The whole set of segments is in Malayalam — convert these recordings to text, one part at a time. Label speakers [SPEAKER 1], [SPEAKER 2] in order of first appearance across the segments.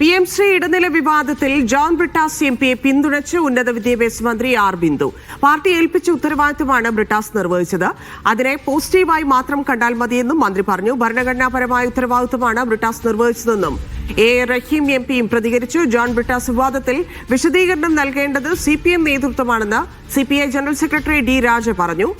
[SPEAKER 1] പി എം ശ്രീ ഇടനില വിവാദത്തിൽ ജോൺ ബ്രിട്ടാസ് എം പിയെ പിന്തുണച്ച് ഉന്നത വിദ്യാഭ്യാസ മന്ത്രി ആർ ബിന്ദു. പാർട്ടി ഏൽപ്പിച്ച ഉത്തരവാദിത്തമാണ് ബ്രിട്ടാസ് നിർവഹിച്ചത്. അതിനെ പോസിറ്റീവായി മാത്രം കണ്ടാൽ മതിയെന്നും മന്ത്രി പറഞ്ഞു. ഭരണഘടനാപരമായ ഉത്തരവാദിത്തമാണ് ബ്രിട്ടാസ് നിർവഹിച്ചതെന്നും എ റഹീം എം പിയും പ്രതികരിച്ചു. ജോൺ ബ്രിട്ടാസ് വിവാദത്തിൽ വിശദീകരണം നൽകേണ്ടത് C P M നേതൃത്വമാണെന്ന് C P I general secretary D Raja പറഞ്ഞു.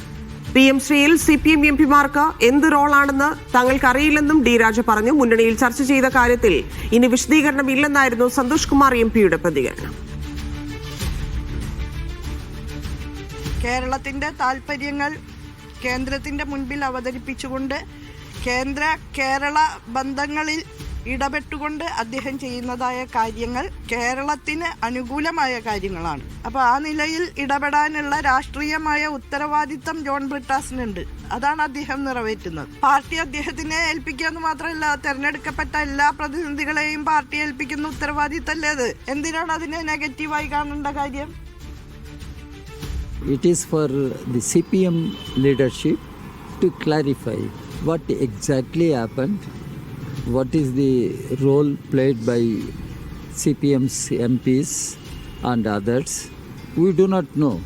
[SPEAKER 1] പി എം ശ്രീയിൽ സി പി എം എം പിമാർക്ക് എന്ത് റോളാണെന്ന് തങ്ങൾക്ക് അറിയില്ലെന്നും ഡി രാജ പറഞ്ഞു. മുന്നണിയിൽ ചർച്ച ചെയ്ത കാര്യത്തിൽ ഇനി വിശദീകരണം ഇല്ലെന്നായിരുന്നു സന്തോഷ് കുമാർ എം പിയുടെ പ്രതികരണം.
[SPEAKER 2] കേരളത്തിന്റെ താല്പര്യങ്ങൾ കേന്ദ്രത്തിന്റെ മുൻപിൽ അവതരിപ്പിച്ചുകൊണ്ട് കേന്ദ്ര കേരള ബന്ധങ്ങളിൽ ഇടപെട്ടുകൊണ്ട് അദ്ദേഹം ചെയ്യുന്നതായ കാര്യങ്ങൾ കേരളത്തിന് അനുകൂലമായ കാര്യങ്ങളാണ്. അപ്പോൾ ആ നിലയിൽ ഇടപെടാനുള്ള രാഷ്ട്രീയമായ ഉത്തരവാദിത്തം ജോൺ ബ്രിട്ടാസിനുണ്ട്. അതാണ് അദ്ദേഹം നിറവേറ്റുന്നത്. പാർട്ടി അദ്ദേഹത്തിനെ ഏൽപ്പിക്കുക എന്ന് മാത്രമല്ല തെരഞ്ഞെടുക്കപ്പെട്ട എല്ലാ പ്രതിനിധികളെയും പാർട്ടി ഏൽപ്പിക്കുന്ന ഉത്തരവാദിത്തമല്ലേ അത്? എന്തിനാണ് അതിനെ നെഗറ്റീവായി കാണേണ്ട കാര്യം?
[SPEAKER 3] It is for the CPM leadership to clarify what exactly happened, what is the role played by CPM's MPs and others. We do not know.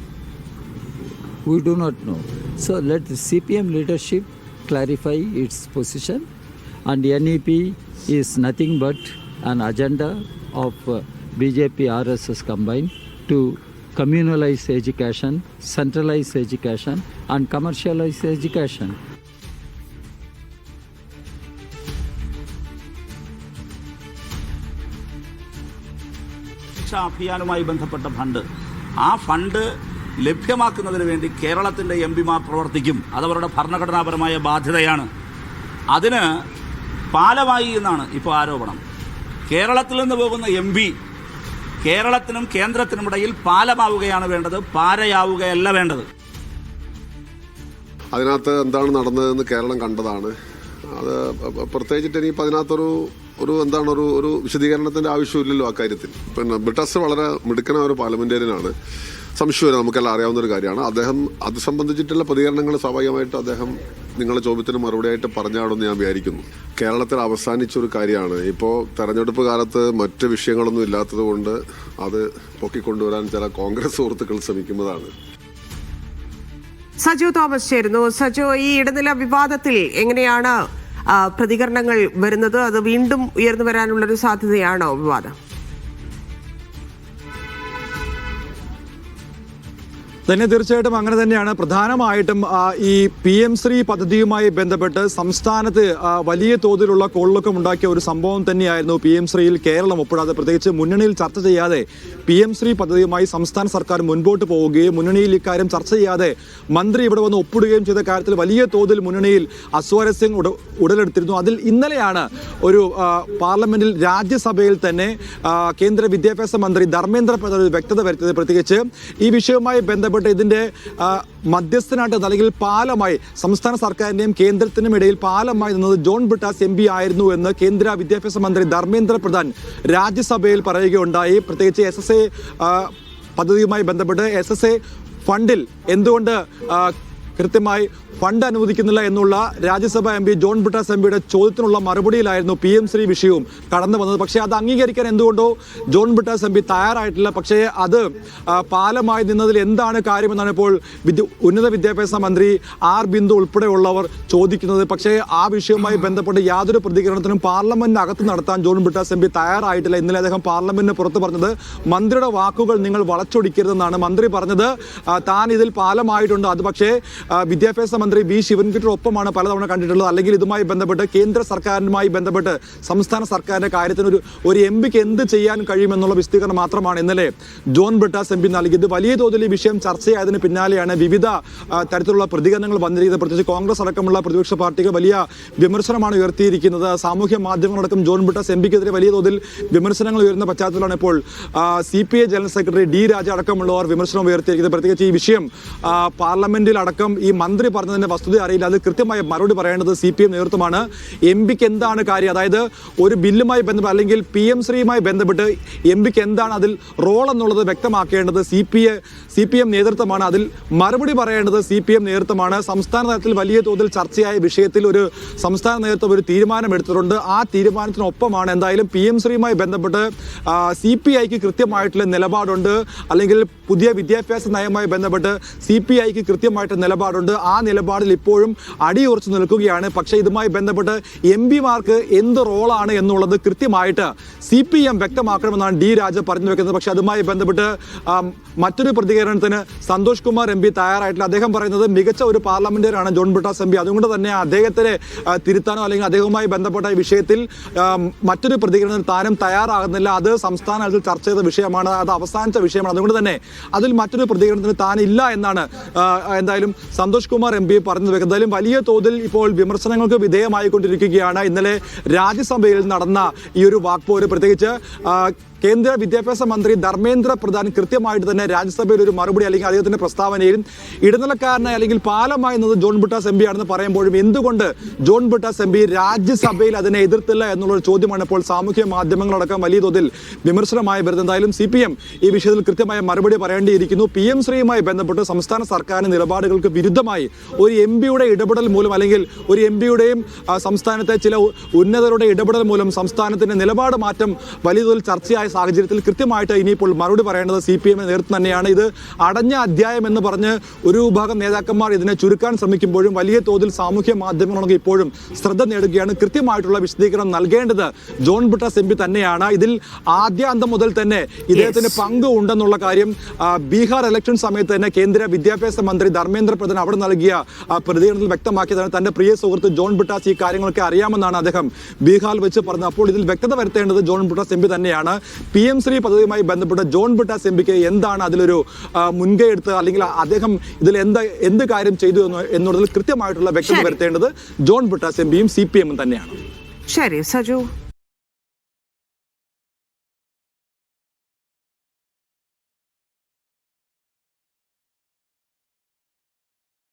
[SPEAKER 3] We do not know. So let the CPM leadership clarify its position, and NEP is nothing but an agenda of uh, BJP RSS combined to communalize education, centralize education, and commercialize education.
[SPEAKER 4] രക്ഷാ അഭിയാനുമായി ബന്ധപ്പെട്ട ഫണ്ട്. ആ ഫണ്ട് ലഭ്യമാക്കുന്നതിന് വേണ്ടി കേരളത്തിന്റെ എം പിമാർ പ്രവർത്തിക്കും. അതവരുടെ ഭരണഘടനാപരമായ ബാധ്യതയാണ്. അതിന് പാലമായി എന്നാണ് ഇപ്പോൾ ആരോപണം. കേരളത്തിൽ നിന്ന് പോകുന്ന എം പി കേരളത്തിനും കേന്ദ്രത്തിനുമിടയിൽ പാലമാവുകയാണ് വേണ്ടത് പാരയാവുകയല്ല വേണ്ടത്.
[SPEAKER 5] അതിനകത്ത് എന്താണ് നടന്നതെന്ന് കേരളം കണ്ടതാണ്. അത് പ്രത്യേകിച്ചിട്ട് ഇനിയിപ്പോൾ അതിനകത്തൊരു ഒരു എന്താണ് ഒരു ഒരു വിശദീകരണത്തിന്റെ ആവശ്യമില്ലല്ലോ അക്കാര്യത്തിൽ പിന്നെ ബ്രിട്ടസ് വളരെ മിടുക്കനായ ഒരു പാർലമെന്റേറിയനാണ്. സംശയമില്ല നമുക്കെല്ലാം അറിയാവുന്ന ഒരു കാര്യമാണ്. അദ്ദേഹം അത് സംബന്ധിച്ചിട്ടുള്ള പ്രതികരണങ്ങൾ സ്വാഭാവികമായിട്ട് അദ്ദേഹം നിങ്ങളുടെ ചോദ്യത്തിന് മറുപടിയായിട്ട് പറഞ്ഞാണെന്ന് ഞാൻ വിചാരിക്കുന്നു. കേരളത്തിൽ അവസാനിച്ച ഒരു കാര്യമാണ്. ഇപ്പോൾ തെരഞ്ഞെടുപ്പ് കാലത്ത് മറ്റ് വിഷയങ്ങളൊന്നും ഇല്ലാത്തത് കൊണ്ട് അത് പൊക്കിക്കൊണ്ടുവരാൻ ചില കോൺഗ്രസ് സുഹൃത്തുക്കൾ ശ്രമിക്കുന്നതാണ്.
[SPEAKER 1] സജു തോമസ് ചേരുന്നു. സജു ഈ ഇടനില വിവാദത്തിൽ എങ്ങനെയാണ് പ്രതികരണങ്ങൾ വരുന്നത് അത് വീണ്ടും ഉയർന്നു വരാനുള്ളൊരു സാധ്യതയാണോ വിവാദം?
[SPEAKER 6] തന്നെ തീർച്ചയായിട്ടും അങ്ങനെ തന്നെയാണ്. പ്രധാനമായിട്ടും ഈ പി എം ശ്രീ പദ്ധതിയുമായി ബന്ധപ്പെട്ട് സംസ്ഥാനത്ത് വലിയ തോതിലുള്ള കൊള്ളക്കം ഉണ്ടാക്കിയ ഒരു സംഭവം തന്നെയായിരുന്നു പി എം ശ്രീയിൽ കേരളം. ഒപ്പിടാതെ പ്രത്യേകിച്ച് മുന്നണിയിൽ ചർച്ച ചെയ്യാതെ പി എം ശ്രീ പദ്ധതിയുമായി സംസ്ഥാന സർക്കാർ മുൻപോട്ട് പോവുകയും മുന്നണിയിൽ ഇക്കാര്യം ചർച്ച ചെയ്യാതെ മന്ത്രി ഇവിടെ വന്ന് ഒപ്പിടുകയും ചെയ്ത കാര്യത്തിൽ വലിയ തോതിൽ മുന്നണിയിൽ അസ്വാരസ്യം ഉടലെടുത്തിരുന്നു. അതിൽ ഇന്നലെയാണ് ഒരു പാർലമെന്റിൽ രാജ്യസഭയിൽ തന്നെ കേന്ദ്ര വിദ്യാഭ്യാസ മന്ത്രി ധർമ്മേന്ദ്ര പ്രധാൻ വ്യക്തത വരുത്തിയത്. പ്രത്യേകിച്ച് ഈ വിഷയവുമായി ബന്ധപ്പെട്ട് ഇതിന്റെ ഇതിന്റെ മധ്യസ്ഥനായിട്ട് അല്ലെങ്കിൽ പാലമായി സംസ്ഥാന സർക്കാരിന്റെയും കേന്ദ്രത്തിനും ഇടയിൽ പാലമായി നിന്നത് ജോൺ ബ്രിട്ടാസ് എം ആയിരുന്നു എന്ന് കേന്ദ്ര വിദ്യാഭ്യാസ മന്ത്രി ധർമ്മേന്ദ്ര പ്രധാൻ രാജ്യസഭയിൽ പറയുകയുണ്ടായി. പ്രത്യേകിച്ച് എസ് എസ് എ പദ്ധതിയുമായി ബന്ധപ്പെട്ട് എസ് എസ് എ ഫണ്ടിൽ എന്തുകൊണ്ട് കൃത്യമായി ഫണ്ട് അനുവദിക്കുന്നില്ല എന്നുള്ള Rajya Sabha M P John Brittas M പിയുടെ ചോദ്യത്തിനുള്ള മറുപടിയിലായിരുന്നു പി എം ശ്രീ വിഷയവും കടന്നു വന്നത്. പക്ഷേ അത് അംഗീകരിക്കാൻ എന്തുകൊണ്ടോ ജോൺ ബ്രിട്ടാസ് എം പി തയ്യാറായിട്ടില്ല. പക്ഷേ അത് പാലമായി നിന്നതിൽ എന്താണ് കാര്യമെന്നാണ് ഇപ്പോൾ വിദ്യ ഉന്നത വിദ്യാഭ്യാസ മന്ത്രി ആർ ബിന്ദു ഉൾപ്പെടെയുള്ളവർ ചോദിക്കുന്നത്. പക്ഷേ ആ വിഷയവുമായി ബന്ധപ്പെട്ട് യാതൊരു പ്രതികരണത്തിനും പാർലമെന്റിനകത്ത് നടത്താൻ ജോൺ ബ്രിട്ടാസ് എം പി തയ്യാറായിട്ടില്ല. ഇന്നലെ അദ്ദേഹം പാർലമെന്റിന് പുറത്ത് പറഞ്ഞത് മന്ത്രിയുടെ വാക്കുകൾ നിങ്ങൾ വളച്ചൊടിക്കരുതെന്നാണ്. മന്ത്രി പറഞ്ഞത് താൻ ഇതിൽ പാലമായിട്ടുണ്ട്. അത് പക്ഷേ വിദ്യാഭ്യാസ മന്ത്രി വി. ശിവൻകുട്ടിയുടെ ഒപ്പമാണ് പലതവണ കണ്ടിട്ടുള്ളത്. അല്ലെങ്കിൽ ഇതുമായി ബന്ധപ്പെട്ട് കേന്ദ്ര സർക്കാരുമായി ബന്ധപ്പെട്ട് സംസ്ഥാന സർക്കാരിന്റെ കാര്യത്തിന് ഒരു ഒരു എം പിക്ക് എന്ത് ചെയ്യാൻ കഴിയുമെന്നുള്ള വിശദീകരണം മാത്രമാണ് ഇന്നലെ ജോൺ ബ്രിട്ടാസ് എം പി നൽകിയത്. വലിയ തോതിൽ ഈ വിഷയം ചർച്ചയായതിന് പിന്നാലെയാണ് വിവിധ തരത്തിലുള്ള പ്രതികരണങ്ങൾ വന്നിരിക്കുന്നത്. പ്രത്യേകിച്ച് കോൺഗ്രസ് അടക്കമുള്ള പ്രതിപക്ഷ പാർട്ടികൾ വലിയ വിമർശനമാണ് ഉയർത്തിയിരിക്കുന്നത്. സാമൂഹ്യ മാധ്യമങ്ങളടക്കം ജോൺ ബ്രിട്ടാസ് എം പിക്കെതിരെ വലിയ തോതിൽ വിമർശനങ്ങൾ ഉയരുന്ന പശ്ചാത്തലമാണ് ഇപ്പോൾ C P I general secretary D Raja അടക്കമുള്ളവർ വിമർശനം ഉയർത്തിയിരിക്കുന്നത്. പ്രത്യേകിച്ച് ഈ വിഷയം പാർലമെന്റിൽ അടക്കം ഈ മന്ത്രി പറഞ്ഞതിന്റെ വസ്തുത അറിയില്ല. അത് കൃത്യമായി മറുപടി പറയേണ്ടത് സി പി എം നേതൃത്വമാണ്. എം പിക്ക് എന്താണ് കാര്യം? അതായത് ഒരു ബില്ലുമായി ബന്ധപ്പെട്ട് അല്ലെങ്കിൽ പി എം ശ്രീയുമായി ബന്ധപ്പെട്ട് എം പിക്ക് എന്താണ് അതിൽ റോൾ എന്നുള്ളത് വ്യക്തമാക്കേണ്ടത് C P A C P M നേതൃത്വമാണ്. അതിൽ മറുപടി പറയേണ്ടത് സി പി എം നേതൃത്വമാണ്. സംസ്ഥാന തലത്തിൽ വലിയ തോതിൽ ചർച്ചയായ വിഷയത്തിൽ ഒരു സംസ്ഥാന നേതൃത്വം ഒരു തീരുമാനമെടുത്തിട്ടുണ്ട്. ആ തീരുമാനത്തിനൊപ്പമാണ് എന്തായാലും പി എം ശ്രീയുമായി ബന്ധപ്പെട്ട് സി പി ഐക്ക് കൃത്യമായിട്ടുള്ള നിലപാടുണ്ട്. അല്ലെങ്കിൽ പുതിയ വിദ്യാഭ്യാസ നയവുമായി ബന്ധപ്പെട്ട് സി പി ഐക്ക് കൃത്യമായിട്ട് നിലപാടുണ്ട്. ആ നിലപാടിൽ ഇപ്പോഴും അടിയുറച്ചു നിൽക്കുകയാണ്. പക്ഷേ ഇതുമായി ബന്ധപ്പെട്ട് എം പിമാർക്ക് എന്ത് റോളാണ് എന്നുള്ളത് കൃത്യമായിട്ട് സി പി എം വ്യക്തമാക്കണമെന്നാണ് ഡി രാജ പറഞ്ഞു വെക്കുന്നത്. പക്ഷേ അതുമായി ബന്ധപ്പെട്ട് മറ്റൊരു പ്രതികരണത്തിന് സന്തോഷ് കുമാർ എം പി തയ്യാറായിട്ടില്ല. അദ്ദേഹം പറയുന്നത് മികച്ച ഒരു പാർലമെന്ററിയാണ് ജോൺ ബ്രിട്ടാസ് എം പി. അതുകൊണ്ട് തന്നെ അദ്ദേഹത്തിനെ തിരുത്താനോ അല്ലെങ്കിൽ അദ്ദേഹവുമായി ബന്ധപ്പെട്ട വിഷയത്തിൽ മറ്റൊരു പ്രതികരണത്തിന് താനും തയ്യാറാകുന്നില്ല. അത് സംസ്ഥാന തലത്തിൽ ചർച്ച ചെയ്ത വിഷയമാണ്. അത് അവസാനിച്ച വിഷയമാണ്. അതുകൊണ്ട് തന്നെ അതിൽ മറ്റൊരു പ്രതികരണത്തിന് താനില്ല എന്നാണ് എന്തായാലും സന്തോഷ് കുമാർ എം പി പറഞ്ഞത് എന്തായാലും വലിയ തോതിൽ ഇപ്പോൾ വിമർശനങ്ങൾക്ക് വിധേയമായിക്കൊണ്ടിരിക്കുകയാണ്. ഇന്നലെ രാജ്യസഭയിൽ നടന്ന ഈ ഒരു വാക്പോര്. പ്രത്യേകിച്ച് കേന്ദ്ര വിദ്യാഭ്യാസ മന്ത്രി ധർമ്മേന്ദ്ര പ്രധാൻ കൃത്യമായിട്ട് തന്നെ രാജ്യസഭയിൽ ഒരു മറുപടി അല്ലെങ്കിൽ അദ്ദേഹത്തിന്റെ പ്രസ്താവനയിൽ ഇടനിലക്കാരനായി അല്ലെങ്കിൽ പാലമായി എന്നത് ജോൺ ബുട്ടാസ് എം ആണെന്ന് പറയുമ്പോഴും എന്തുകൊണ്ട് ജോൺ ബുട്ടാസ് എം രാജ്യസഭയിൽ അതിനെ എതിർത്തില്ല എന്നുള്ളൊരു ചോദ്യമാണ് ഇപ്പോൾ സാമൂഹ്യ മാധ്യമങ്ങളടക്കം വലിയ തോതിൽ വിമർശനമായി വരുന്നത്. എന്തായാലും സി ഈ വിഷയത്തിൽ കൃത്യമായ മറുപടി പറയേണ്ടിയിരിക്കുന്നു. പി എം ശ്രീയുമായി ബന്ധപ്പെട്ട് സംസ്ഥാന സർക്കാരിന്റെ നിലപാടുകൾക്ക് വിരുദ്ധമായി ഒരു എം പിയുടെ ഇടപെടൽ മൂലം അല്ലെങ്കിൽ ഒരു എം പിയുടെയും സംസ്ഥാനത്തെ ചില ഉന്നതരുടെ ഇടപെടൽ മൂലം സംസ്ഥാനത്തിന്റെ നിലപാട് മാറ്റം വലിയ തോതിൽ ചർച്ചയായ സാഹചര്യത്തിൽ കൃത്യമായിട്ട് ഇനിയിപ്പോൾ മറുപടി പറയേണ്ടത് സി പി എമ്മിന് നേതൃത്വം തന്നെയാണ്. ഇത് അടഞ്ഞ അധ്യായം എന്ന് പറഞ്ഞ് ഒരു വിഭാഗം നേതാക്കന്മാർ ഇതിനെ ചുരുക്കാൻ ശ്രമിക്കുമ്പോഴും വലിയ തോതിൽ സാമൂഹ്യ മാധ്യമങ്ങളൊക്കെ ഇപ്പോഴും ശ്രദ്ധ നേടുകയാണ്. കൃത്യമായിട്ടുള്ള വിശദീകരണം നൽകേണ്ടത് ജോൺ ബുട്ടാസ് എം പി തന്നെയാണ്. ഇതിൽ ആദ്യാന്തം മുതൽ തന്നെ ഇദ്ദേഹത്തിന് പങ്ക് ഉണ്ടെന്നുള്ള കാര്യം ബീഹാർ ഇലക്ഷൻ സമയത്ത് തന്നെ കേന്ദ്ര വിദ്യാഭ്യാസ മന്ത്രി ധർമ്മേന്ദ്ര പ്രധാൻ അവിടെ നൽകിയ പ്രതികരണത്തിൽ വ്യക്തമാക്കിയതാണ്. തന്റെ പ്രിയ സുഹൃത്ത് ജോൺ ബുട്ടാസ് ഈ കാര്യങ്ങളൊക്കെ അറിയാമെന്നാണ് അദ്ദേഹം ബീഹാറിൽ വെച്ച് പറഞ്ഞത്. അപ്പോൾ ഇതിൽ വ്യക്തത വരുത്തേണ്ടത് ജോൺ ബുട്ടാസ് എം പി തന്നെയാണ്. പി എം ശ്രീ പദ്ധതിയുമായി ബന്ധപ്പെട്ട് ജോൺ ബിട്ടാസ് എം പിക്ക് എന്താണ് അതിലൊരു മുൻകൈ എടുത്ത് അല്ലെങ്കിൽ അദ്ദേഹം ഇതിൽ എന്ത് എന്ത് കാര്യം ചെയ്തു എന്ന് എന്നുള്ളതിൽ കൃത്യമായിട്ടുള്ള വ്യക്തത വരുത്തേണ്ടത് ജോൺ ബിട്ടാസ് എം പിയും സി പി എമ്മും തന്നെയാണ്.
[SPEAKER 1] ശരി സജു.